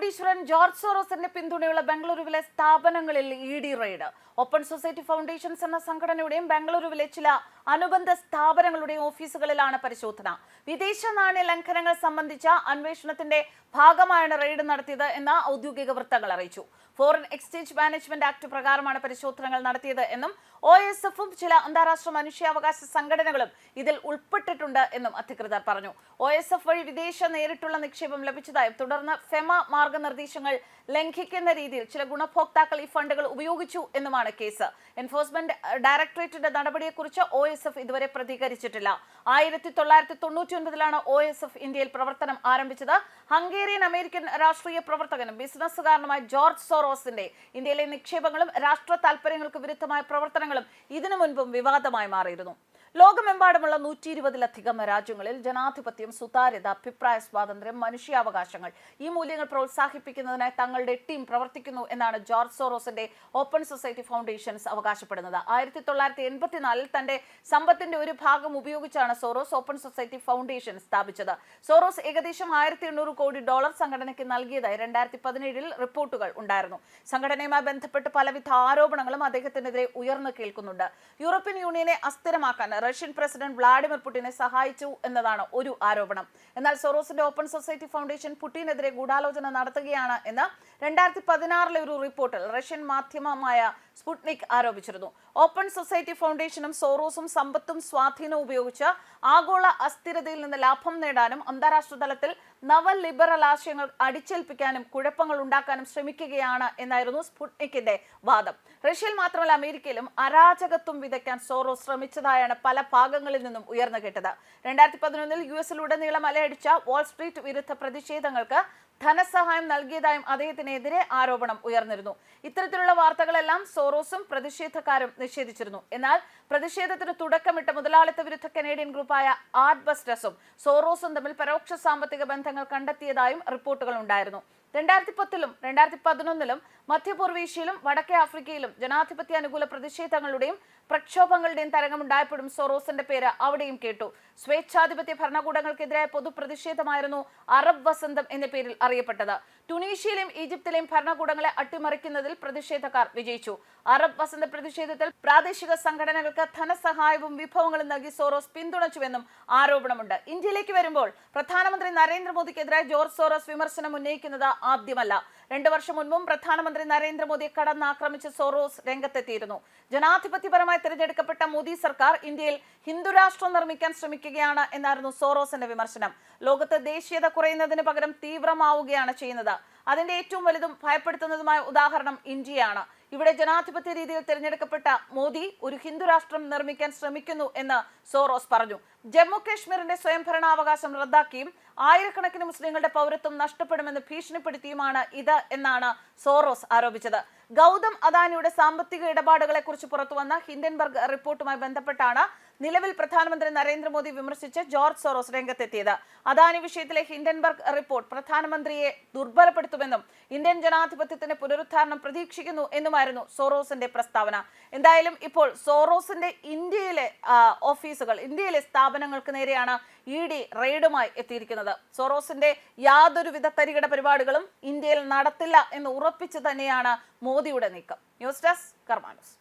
കോടീശ്വരൻ George സോറോസിന്റെ പിന്തുണയുള്ള ബംഗളൂരുവിലെ സ്ഥാപനങ്ങളിൽ E D raid. Open society foundations എന്ന സംഘടനയുടെയും ബംഗളൂരുവിലെ ചില അനുബന്ധ സ്ഥാപനങ്ങളുടെ ഓഫീസുകളിലാണ് പരിശോധന. വിദേശ നാണ്യ ലംഘനങ്ങൾ സംബന്ധിച്ച അന്വേഷണത്തിന്റെ ഭാഗമായാണ് റെയ്ഡ് നടത്തിയത് എന്ന് ഔദ്യോഗിക വൃത്തങ്ങൾ അറിയിച്ചു. ഫോറിൻ എക്സ്ചേഞ്ച് മാനേജ്മെന്റ് ആക്ട് പ്രകാരമാണ് പരിശോധനകൾ നടത്തിയത് എന്നും ഒ എസ് എഫും ചില അന്താരാഷ്ട്ര മനുഷ്യാവകാശ സംഘടനകളും ഇതിൽ ഉൾപ്പെട്ടിട്ടുണ്ട് എന്നും അധികൃതർ പറഞ്ഞു. ഒ എസ് എഫ് വഴി വിദേശ നേരിട്ടുള്ള നിക്ഷേപം ലഭിച്ചതായും തുടർന്ന് ഫെമ മാർഗനിർദ്ദേശങ്ങൾ ലംഘിക്കുന്ന രീതിയിൽ ചില ഗുണഭോക്താക്കൾ ഈ ഫണ്ടുകൾ ഉപയോഗിച്ചു എന്നുമാണ് കേസ്. എൻഫോഴ്സ്മെന്റ് ഡയറക്ടറേറ്റിന്റെ നടപടിയെക്കുറിച്ച് ഒ എസ് എഫ് ഇതുവരെ പ്രതികരിച്ചിട്ടില്ല. ആയിരത്തി തൊള്ളായിരത്തി തൊണ്ണൂറ്റി ഒൻപതിലാണ് ഒ എസ് എഫ് ഇന്ത്യയിൽ പ്രവർത്തനം ആരംഭിച്ചത്. ഹംഗേറിയൻ അമേരിക്കൻ രാഷ്ട്രീയ പ്രവർത്തകനും ബിസിനസ്സുകാരനുമായ ജോർജ് സോറോസിന്റെ ഇന്ത്യയിലെ നിക്ഷേപങ്ങളും രാഷ്ട്ര താൽപര്യങ്ങൾക്ക് വിരുദ്ധമായ പ്രവർത്തനങ്ങളും ഇതിനു മുൻപും വിവാദമായി മാറിയിരുന്നു. ലോകമെമ്പാടുമുള്ള നൂറ്റി ഇരുപതിലധികം രാജ്യങ്ങളിൽ ജനാധിപത്യം സുതാര്യത അഭിപ്രായ സ്വാതന്ത്ര്യം മനുഷ്യാവകാശങ്ങൾ ഈ മൂല്യങ്ങൾ പ്രോത്സാഹിപ്പിക്കുന്നതിനായി തങ്ങളുടെ ടീം പ്രവർത്തിക്കുന്നു എന്നാണ് ജോർജ് സോറോസിന്റെ ഓപ്പൺ സൊസൈറ്റി ഫൗണ്ടേഷൻസ് അവകാശപ്പെടുന്നത്. ആയിരത്തി തൊള്ളായിരത്തി എൺപത്തിനാലിൽ തന്റെ സമ്പത്തിന്റെ ഒരു ഭാഗം ഉപയോഗിച്ചാണ് സോറോസ് ഓപ്പൺ സൊസൈറ്റി ഫൗണ്ടേഷൻ സ്ഥാപിച്ചത്. സോറോസ് ഏകദേശം ആയിരത്തി എണ്ണൂറ് കോടി ഡോളർ സംഘടനയ്ക്ക് നൽകിയതായി രണ്ടായിരത്തി പതിനേഴിൽ റിപ്പോർട്ടുകൾ ഉണ്ടായിരുന്നു. സംഘടനയുമായി ബന്ധപ്പെട്ട് പലവിധ ആരോപണങ്ങളും അദ്ദേഹത്തിനെതിരെ ഉയർന്നു കേൾക്കുന്നുണ്ട്. യൂറോപ്യൻ യൂണിയനെ അസ്ഥിരമാക്കാൻ റഷ്യൻ പ്രസിഡന്റ് വ്ളാഡിമിർ പുടിനെ സഹായിച്ചു എന്നതാണ് ഒരു ആരോപണം. എന്നാൽ സൊറോസിന്റെ ഓപ്പൺ സൊസൈറ്റി ഫൗണ്ടേഷൻ പുടിനെതിരെ ഗൂഢാലോചന നടത്തുകയാണ് എന്ന് രണ്ടായിരത്തി പതിനാറിലെ ഒരു റിപ്പോർട്ടിൽ റഷ്യൻ മാധ്യമമായ സ്പുട്നിക് ആരോപിച്ചിരുന്നു. ഓപ്പൺ സൊസൈറ്റി ഫൗണ്ടേഷനും സോറോസും സമ്പത്തും സ്വാധീനവും ഉപയോഗിച്ച് ആഗോള അസ്ഥിരതയിൽ നിന്ന് ലാഭം നേടാനും അന്താരാഷ്ട്ര തലത്തിൽ നവ ലിബറൽ ആശയങ്ങൾ അടിച്ചേൽപ്പിക്കാനും കുഴപ്പങ്ങൾ ഉണ്ടാക്കാനും ശ്രമിക്കുകയാണ് എന്നായിരുന്നു സ്പുട്നിക്കിന്റെ വാദം. റഷ്യയിൽ മാത്രമല്ല അമേരിക്കയിലും അരാജകത്വം വിതയ്ക്കാൻ സോറോ ശ്രമിച്ചതായാണ് പല ഭാഗങ്ങളിൽ നിന്നും ഉയർന്നു കേട്ടത്. രണ്ടായിരത്തി പതിനൊന്നിൽ യു എസിലുടനീളം അലയടിച്ച വാൾസ്ട്രീറ്റ് വിരുദ്ധ പ്രതിഷേധങ്ങൾക്ക് ധനസഹായം നൽകിയതായും അദ്ദേഹത്തിനെതിരെ ആരോപണം ഉയർന്നിരുന്നു. ഇത്തരത്തിലുള്ള വാർത്തകളെല്ലാം സോറോസും പ്രതിഷേധക്കാരും നിഷേധിച്ചിരുന്നു. എന്നാൽ പ്രതിഷേധത്തിന് തുടക്കമിട്ട മുതലാളിത്ത വിരുദ്ധ കനേഡിയൻ ഗ്രൂപ്പായ ആർട്ട് ബസ്റ്റേഴ്സും സോറോസും തമ്മിൽ പരോക്ഷ സാമ്പത്തിക ബന്ധങ്ങൾ കണ്ടെത്തിയതായും റിപ്പോർട്ടുകൾ ഉണ്ടായിരുന്നു. രണ്ടായിരത്തി പത്തിലും രണ്ടായിരത്തി പതിനൊന്നിലും മധ്യപൂർവേഷ്യയിലും വടക്കേ ആഫ്രിക്കയിലും ജനാധിപത്യ അനുകൂല പ്രതിഷേധങ്ങളുടെയും പ്രക്ഷോഭങ്ങളുടെയും തരംഗമുണ്ടായപ്പോഴും സൊറോസിന്റെ പേര് അവിടെയും കേട്ടു. സ്വേച്ഛാധിപത്യ ഭരണകൂടങ്ങൾക്കെതിരായ പൊതുപ്രതിഷേധമായിരുന്നു അറബ് വസന്തം എന്ന പേരിൽ അറിയപ്പെട്ടത്. ടുണീഷ്യയിലെയും ഈജിപ്തിലെയും ഭരണകൂടങ്ങളെ അട്ടിമറിക്കുന്നതിൽ പ്രതിഷേധക്കാർ വിജയിച്ചു. അറബ് വസന്ത പ്രതിഷേധത്തിൽ പ്രാദേശിക സംഘടനകൾക്ക് ധനസഹായവും വിഭവങ്ങളും നൽകി സോറോസ് പിന്തുണച്ചുവെന്നും ആരോപണമുണ്ട്. ഇന്ത്യയിലേക്ക് വരുമ്പോൾ പ്രധാനമന്ത്രി നരേന്ദ്രമോദിക്കെതിരായ ജോർജ് സോറോസ് വിമർശനം ഉന്നയിക്കുന്നത് ആദ്യമല്ല. രണ്ടു വർഷം മുൻപും പ്രധാനമന്ത്രി നരേന്ദ്രമോദിയെ കടന്നാക്രമിച്ച് സോറോസ് രംഗത്തെത്തിയിരുന്നു. ജനാധിപത്യപരമായി തിരഞ്ഞെടുക്കപ്പെട്ട മോദി സർക്കാർ ഇന്ത്യയിൽ ഹിന്ദുരാഷ്ട്രം നിർമ്മിക്കാൻ ശ്രമിക്കുകയാണ് എന്നായിരുന്നു സോറോസിന്റെ വിമർശനം. ലോകത്ത് ദേശീയത കുറയുന്നതിന് പകരം തീവ്രമാവുകയാണ് ചെയ്യുന്നത്. അതിന്റെ ഏറ്റവും വലുതും ഭയപ്പെടുത്തുന്നതുമായ ഉദാഹരണം ഇന്ത്യയാണ്. ഇവിടെ ജനാധിപത്യ രീതിയിൽ തിരഞ്ഞെടുക്കപ്പെട്ട മോദി ഒരു ഹിന്ദു രാഷ്ട്രം നിർമ്മിക്കാൻ ശ്രമിക്കുന്നു എന്ന് സോറോസ് പറഞ്ഞു. ജമ്മു കാശ്മീരിന്റെ സ്വയംഭരണാവകാശം റദ്ദാക്കിയും ആയിരക്കണക്കിന് മുസ്ലിങ്ങളുടെ പൗരത്വം നഷ്ടപ്പെടുമെന്ന് ഭീഷണിപ്പെടുത്തിയുമാണ് ഇത് എന്നാണ് സോറോസ് ആരോപിച്ചത്. ഗൗതം അദാനിയുടെ സാമ്പത്തിക ഇടപാടുകളെ കുറിച്ച് പുറത്തുവന്ന ഹിൻഡൻബർഗ് റിപ്പോർട്ടുമായി ബന്ധപ്പെട്ടാണ് നിലവിൽ പ്രധാനമന്ത്രി നരേന്ദ്രമോദി വിമർശിച്ച് ജോർജ് സോറോസ് രംഗത്തെത്തിയത്. അദാനി വിഷയത്തിലെ ഹിൻഡൻബർഗ് റിപ്പോർട്ട് പ്രധാനമന്ത്രിയെ ദുർബലപ്പെടുത്തുമെന്നും ഇന്ത്യൻ ജനാധിപത്യത്തിന്റെ പുനരുദ്ധാരണം പ്രതീക്ഷിക്കുന്നു എന്നുമായിരുന്നു സോറോസിന്റെ പ്രസ്താവന. എന്തായാലും ഇപ്പോൾ സോറോസിന്റെ ഇന്ത്യയിലെ ഓഫീസുകൾ ഇന്ത്യയിലെ സ്ഥാപനങ്ങൾക്ക് നേരെയാണ് ഇ ഡി റെയ്ഡുമായി എത്തിയിരിക്കുന്നത്. സോറോസിന്റെ യാതൊരുവിധ തരികിട പരിപാടികളും ഇന്ത്യയിൽ നടത്തില്ല എന്ന് ഉറപ്പിച്ചു തന്നെയാണ് മോദിയുടെ നീക്കം. News desk Karma News.